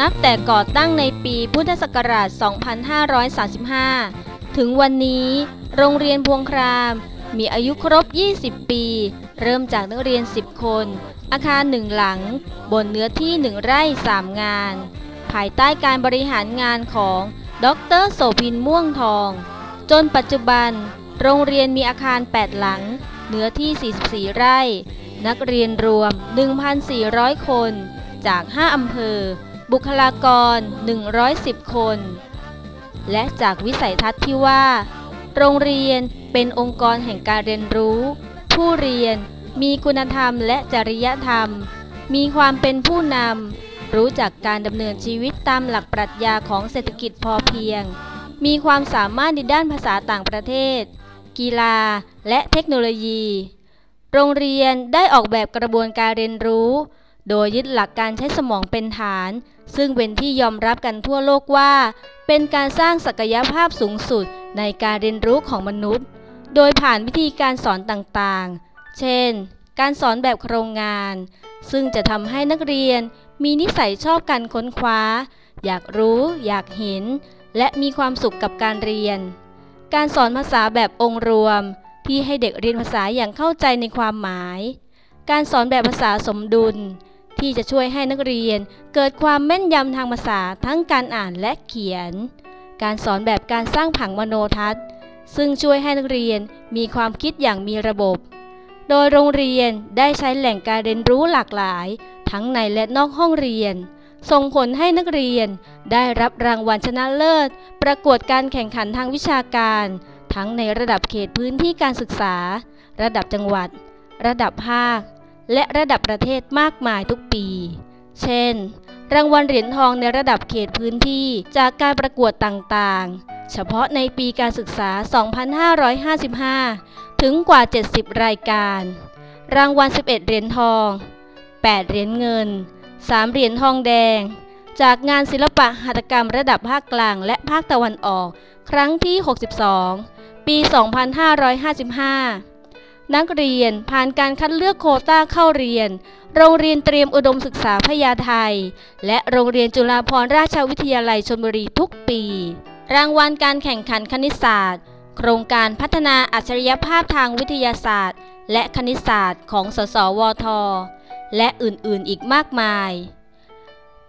นับแต่ก่อตั้งในปีพุทธศักราช 2535 ถึงวันนี้โรงเรียนพวงคราม มีอายุครบ 20 ปี เริ่มจากนักเรียน 10 คน อาคารหนึ่งหลัง บนเนื้อที่1ไร่ 3 งาน ภายใต้การบริหารงานของดรโสพินม่วงทอง จนปัจจุบัน โรงเรียนมีอาคาร 8 หลัง เนื้อที่ 44 ไร่ นักเรียนรวม 1,400 คน จาก 5 อำเภอ บุคลากร 110 คน และจากวิสัยทัศน์ที่ว่า โรงเรียนเป็นองค์กรแห่งการเรียนรู้ ผู้เรียนมีคุณธรรมและจริยธรรม มีความเป็นผู้นำ รู้จักการดำเนินชีวิตตามหลักปรัชญาของเศรษฐกิจพอเพียง มีความสามารถในด้านภาษาต่างประเทศ กีฬา และเทคโนโลยี โรงเรียนได้ออกแบบกระบวนการเรียนรู้ โดยยึดหลักการใช้สมองเป็นฐาน ซึ่งเป็นที่ยอมรับกันทั่วโลกว่า เป็นการสร้างศักยภาพสูงสุดในการเรียนรู้ของมนุษย์ โดยผ่านวิธีการสอนต่างๆ เช่น การสอนแบบโครงงาน ซึ่งจะทำให้นักเรียนมีนิสัยชอบการค้นคว้า อยากรู้ อยากเห็น และมีความสุขกับการเรียน การสอนภาษาแบบองค์รวม ที่ให้เด็กเรียนภาษาอย่างเข้าใจในความหมาย การสอนแบบภาษาสมดุล ที่จะช่วยให้นักเรียนเกิดความแม่นยำทางภาษาทั้งการอ่านและเขียน การสอนแบบการสร้างผังมโนทัศน์ ซึ่งช่วยให้นักเรียนมีความคิดอย่างมีระบบ โดยโรงเรียนได้ใช้แหล่งการเรียนรู้หลากหลาย ทั้งในและนอกห้องเรียน ส่งผลให้นักเรียนได้รับรางวัลชนะเลิศ ประกวดการแข่งขันทางวิชาการ ทั้งในระดับเขตพื้นที่การศึกษา ระดับจังหวัด ระดับภาค และระดับประเทศมากมายทุกปี เช่น รางวัลเหรียญทองในระดับเขตพื้นที่จากการประกวดต่างๆ เฉพาะในปีการศึกษา 2555 ถึงกว่า 70 รายการ รางวัล 11 เหรียญทอง 8 เหรียญเงิน 3 เหรียญทองแดง จากงานศิลปะหัตถกรรมระดับภาคกลางและภาคตะวันออก ครั้งที่ 62 ปี 2555 นักเรียนผ่านการคัดเลือกโคต้าเข้าเรียน โรงเรียนเตรียมอุดมศึกษาพญาไทและโรงเรียนจุฬาภรณราชวิทยาลัยชลบุรีทุกปี รางวัลการแข่งขันคณิตศาสตร์ โครงการพัฒนาอัจฉริยภาพทางวิทยาศาสตร์ และคณิตศาสตร์ของสสวท และอื่นๆ อีกมากมาย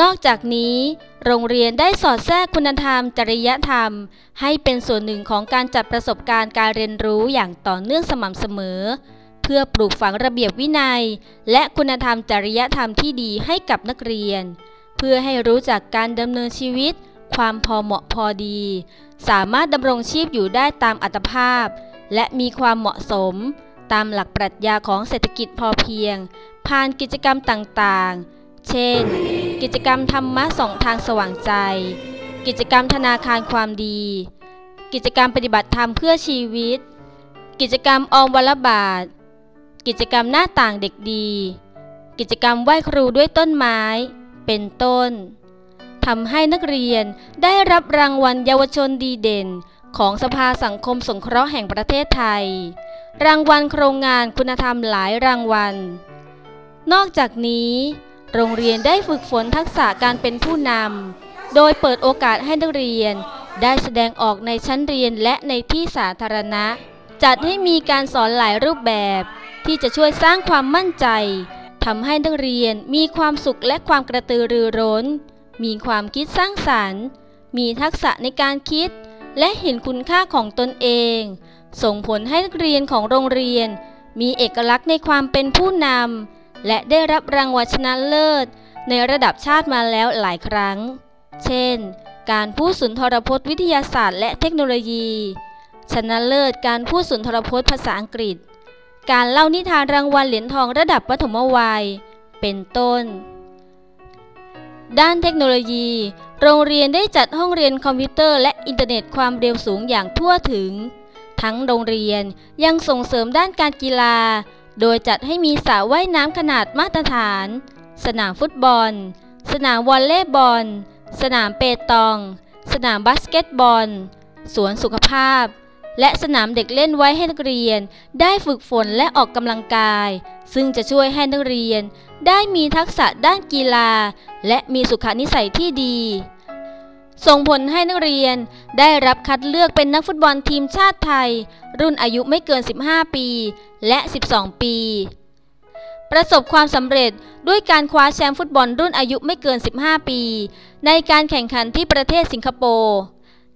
นอกจากนี้ โรงเรียนได้สอดแทรกคุณธรรม จริยธรรม ให้เป็นส่วนหนึ่งของการจัดประสบการณ์การเรียนรู้อย่างต่อเนื่องสม่ำเสมอ เพื่อปลูกฝังระเบียบวินัย และคุณธรรมจริยธรรมที่ดีให้กับนักเรียน เพื่อให้รู้จักการดำเนินชีวิต ความพอเหมาะพอดี สามารถดำรงชีพอยู่ได้ตามอัตภาพ และมีความเหมาะสม ตามหลักปรัชญาของเศรษฐกิจพอเพียง ผ่านกิจกรรมต่างๆ เช่น กิจกรรมธรรมะสองทางสว่างใจ กิจกรรมธนาคารความดี กิจกรรมปฏิบัติธรรมเพื่อชีวิต กิจกรรมออมวันละบาท กิจกรรมหน้าต่างเด็กดี กิจกรรมไหว้ครูด้วยต้นไม้ เป็นต้นทำให้นักเรียนได้รับรางวัลเยาวชนดีเด่น ของสภาสังคมสงเคราะห์แห่งประเทศไทย รางวัลโครงงานคุณธรรมหลายรางวัล นอกจากนี้ โรงเรียนได้ฝึกฝนทักษะการเป็นผู้นำ โดยเปิดโอกาสให้นักเรียน ได้แสดงออกในชั้นเรียนและในที่สาธารณะ จัดให้มีการสอนหลายรูปแบบ ที่จะช่วยสร้างความมั่นใจทำให้นักเรียนมีความสุขและความกระตือรือร้น มีความคิดสร้างสรรค์ มีทักษะในการคิด และเห็นคุณค่าของตนเอง ส่งผลให้นักเรียนของโรงเรียน มีเอกลักษณ์ในความเป็นผู้นำ และได้รับรางวัลชนะเลิศ ในระดับชาติมาแล้วหลายครั้ง เช่น การพูดสุนทรพจน์วิทยาศาสตร์ และเทคโนโลยี ชนะเลิศการพูดสุนทรพจน์ภาษาอังกฤษ การเล่านิทานรางวัลเหรียญทองระดับปฐมวัย เป็นต้น ด้านเทคโนโลยี โรงเรียนได้จัดห้องเรียนคอมพิวเตอร์และอินเทอร์เน็ตความเร็วสูงอย่างทั่วถึง ทั้งโรงเรียนยังส่งเสริมด้านการกีฬา โดยจัดให้มีสระว่ายน้ำขนาดมาตรฐาน สนามฟุตบอล สนามวอลเลย์บอล สนามเปตอง สนามบาสเกตบอล สวนสุขภาพ และสนามเด็กเล่นไว้ให้นักเรียน ได้ฝึกฝนและออกกำลังกาย ซึ่งจะช่วยให้นักเรียน ได้มีทักษะด้านกีฬา และมีสุขนิสัยที่ดี ส่งผลให้นักเรียนได้รับคัดเลือกเป็นนักฟุตบอลทีมชาติไทย รุ่นอายุไม่เกิน 15 ปี และ 12 ปี ประสบความสำเร็จด้วยการคว้าแชมป์ฟุตบอลรุ่นอายุไม่เกิน 15 ปี ในการแข่งขันที่ประเทศสิงคโปร์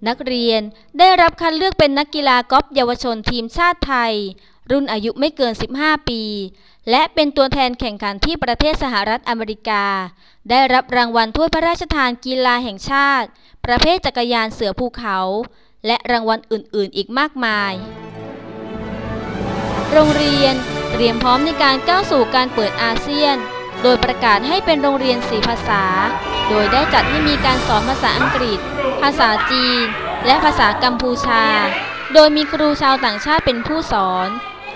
นักเรียนได้รับคัดเลือกเป็นนักกีฬากอล์ฟเยาวชนทีมชาติไทย รุ่นอายุไม่เกิน 15 ปี และเป็นตัวแทนแข่งขันที่ประเทศสหรัฐอเมริกา ได้รับรางวัลถ้วยพระราชทานกีฬาแห่งชาติ ประเภทจักรยานเสือภูเขา และรางวัลอื่น ๆ อีกมากมาย โรงเรียนเตรียมพร้อมในการก้าวสู่การเปิดอาเซียน โดยประกาศให้เป็นโรงเรียนสีภาษา โดยได้จัดให้มีการสอนภาษาอังกฤษ ภาษาจีน และภาษากัมพูชา โดยมีครูชาวต่างชาติเป็นผู้สอน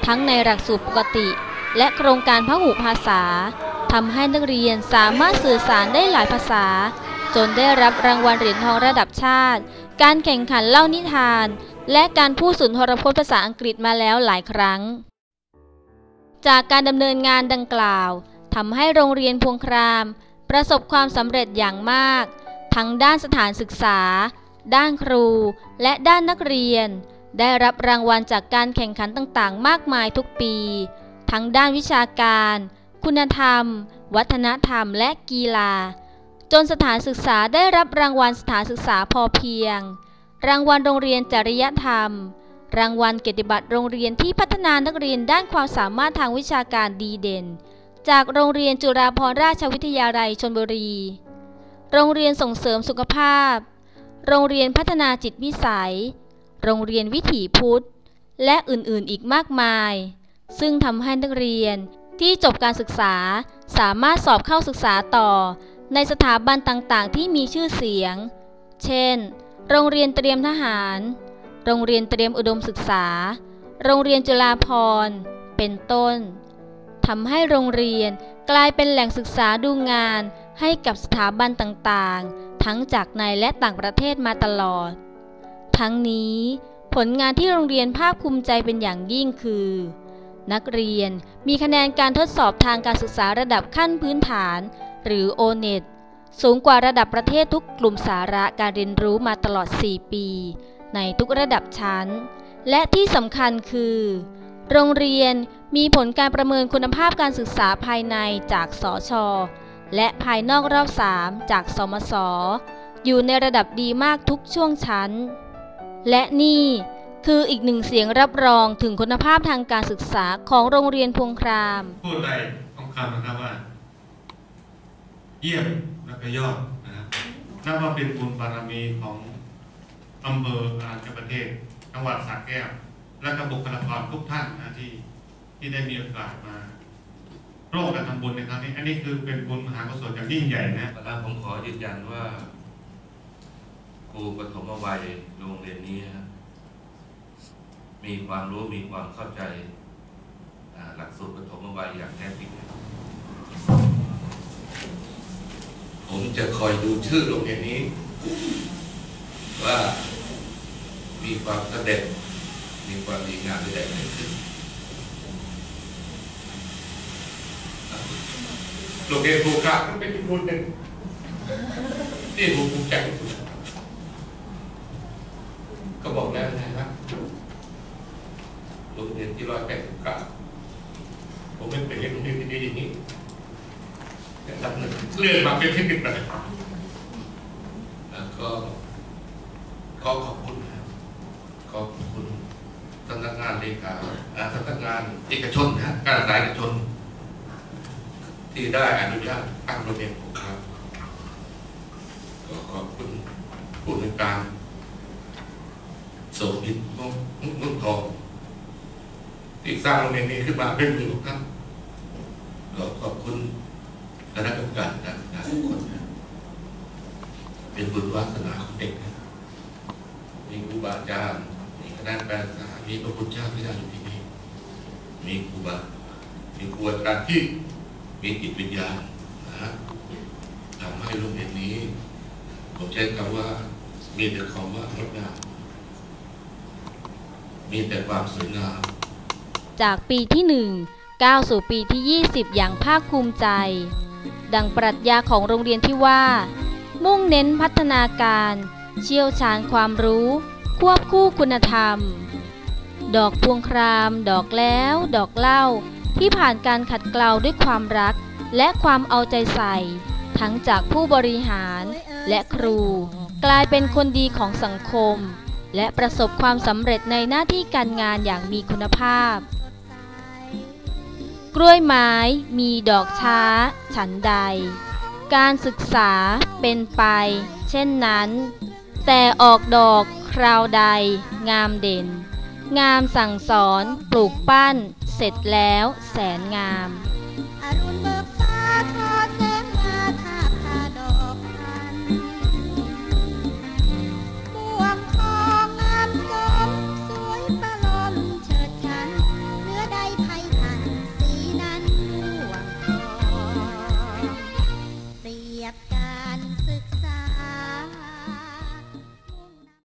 ทั้งในหลักสูตรปกติ และโครงการพหุภาษาทำให้นักเรียนสามารถสื่อสารได้หลายภาษา จนได้รับรางวัลเหรียญทองระดับชาติ การแข่งขันเล่านิทาน และการพูดสุนทรพจน์ภาษาอังกฤษมาแล้วหลายครั้ง จากการดำเนินงานดังกล่าวทำให้โรงเรียนพวงคราม ประสบความสำเร็จอย่างมาก ทั้งด้านสถานศึกษา ด้านครู และด้านนักเรียน ได้รับรางวัลจากการแข่งขันต่างๆ มากมายทุกปี ทั้งด้านวิชาการ คุณธรรม วัฒนธรรม และกีฬา จนสถานศึกษาได้รับรางวัลสถานศึกษาพอเพียง รางวัลโรงเรียนจริยธรรม รางวัลเกียรติบัตรโรงเรียนที่พัฒนานักเรียนด้านความสามารถทางวิชาการดีเด่น จากโรงเรียนจุฬาภรณราชวิทยาลัยชลบุรี โรงเรียนส่งเสริมสุขภาพ โรงเรียนพัฒนาจิตวิสัย โรงเรียนวิถีพุทธ และอื่นๆอีกมากมาย ซึ่งทำให้นักเรียนที่จบการศึกษาสามารถสอบเข้าศึกษาต่อ ในสถาบันต่างๆ ที่มีชื่อเสียง เช่น โรงเรียนเตรียมทหาร โรงเรียนเตรียมอุดมศึกษา โรงเรียนจุฬาภรณ์ เป็นต้นทำให้โรงเรียนกลายเป็นแหล่งศึกษาดูงานให้กับสถาบันต่างๆ ทั้งจากในและต่างประเทศมาตลอด ทั้งนี้ ผลงานที่โรงเรียนภาคภูมิใจเป็นอย่างยิ่งคือ นักเรียนมีคะแนนการทดสอบทางการศึกษาระดับขั้นพื้นฐาน หรือ o n e t สูงกว่าระดับประเทศทุกกลุ่มสาระการเรียนรู้มาตลอด 4 ปี ในทุกระดับชั้น และที่สำคัญคือ โรงเรียนมีผลการประเมินคุณภาพการศึกษาภายในจากสอชอและภายนอกรอบ 3 จากสมศอยู่ในระดับดีมากทุกช่วงชั้น และนี่คืออีกหนึ่งเสียงรับรองถึงคุณภาพทางการศึกษาของโรงเรียนพวงคราม พูดได้ต้องคำนะครับว่า เยี่ยมและก็ยอดนะครับนับว่าเป็นบุญบารมีของอำเภออาจประเทศจังหวัดสระแก้ว และก็บุคลากรทุกท่านนะที่ที่ได้มีโอกาสมาร่วมกันทำบุญในครั้งนี้ อันนี้คือเป็นบุญมหากุศลอย่างยิ่งใหญ่นะแล้วผมขอยืนยันว่า ครูปฐมวัยโรงเรียนนี้มีความรู้มีความเข้าใจหลักสูตรปฐมวัยอย่างแท้จริงผมจะคอยดูชื่อโรงเรียนนี้ ว่ามีความเสด็จ มีความดีงามใดๆเกิดขึ้นโรงเรียนครูครับมันเป็นอีกคนหนึ่งที่ผมภูมิใจที่สุด ก็บอกแล้วนะครับโรงเรียนที่ร้อยแปดสิบเก้าผมเป็นเป็นเรียนโรงเรียนที่ดีอย่างนี้แต่ดับหนึ่งเลื่อนมาเป็นที่หนึ่งเลยแล้วก็ขอขอบคุณนะครับขอบคุณสำนักงานเลขาสำนักงานเอกชนนะการศึกษาเอกชน ที่ได้อนุญาตตั้งโรงเรียนของเขาก็ขอบคุณผู้ในวยการ สภิตมุ่งมุ่งทองที่สร้างโรงเรียนนี้ขึ้นมาเป็นมือของท่านก็ขอบคุณคณะกรรมการการศึกษาทุกคนนะเป็นบุญวาสนาของเด็กนะมีครูบาอาจารย์มีคณะการศึกษามีพระพุทธเจ้าที่ได้อยู่ที่นี่มีครูบา มีครูอาจารย์ที่มีจิตวิญญาณนะฮะทำให้โรงเรียนนี้ ผมใช้คำว่ามีแต่คำว่างดงาม มีแต่ความสวยงาม จากปีที่1ก้าวสู่ปีที่ 20 อย่างภาคภูมิใจ ดังปรัชญาของโรงเรียนที่ว่า มุ่งเน้นพัฒนาการ เชี่ยวชาญความรู้ ควบคู่คุณธรรม ดอกพวงคราม ดอกแล้ว ดอกเล้าที่ผ่านการขัดเกลาด้วยความรัก และความเอาใจใส่ ทั้งจากผู้บริหารและครู กลายเป็นคนดีของสังคม และประสบความสำเร็จในหน้าที่การงานอย่างมีคุณภาพ กล้วยไม้มีดอกช้า ฉันใด การศึกษาเป็นไป เช่นนั้น แต่ออกดอกคราวใด งามเด่น งามสั่งสอน ปลูกปั้น เสร็จแล้วแสนงาม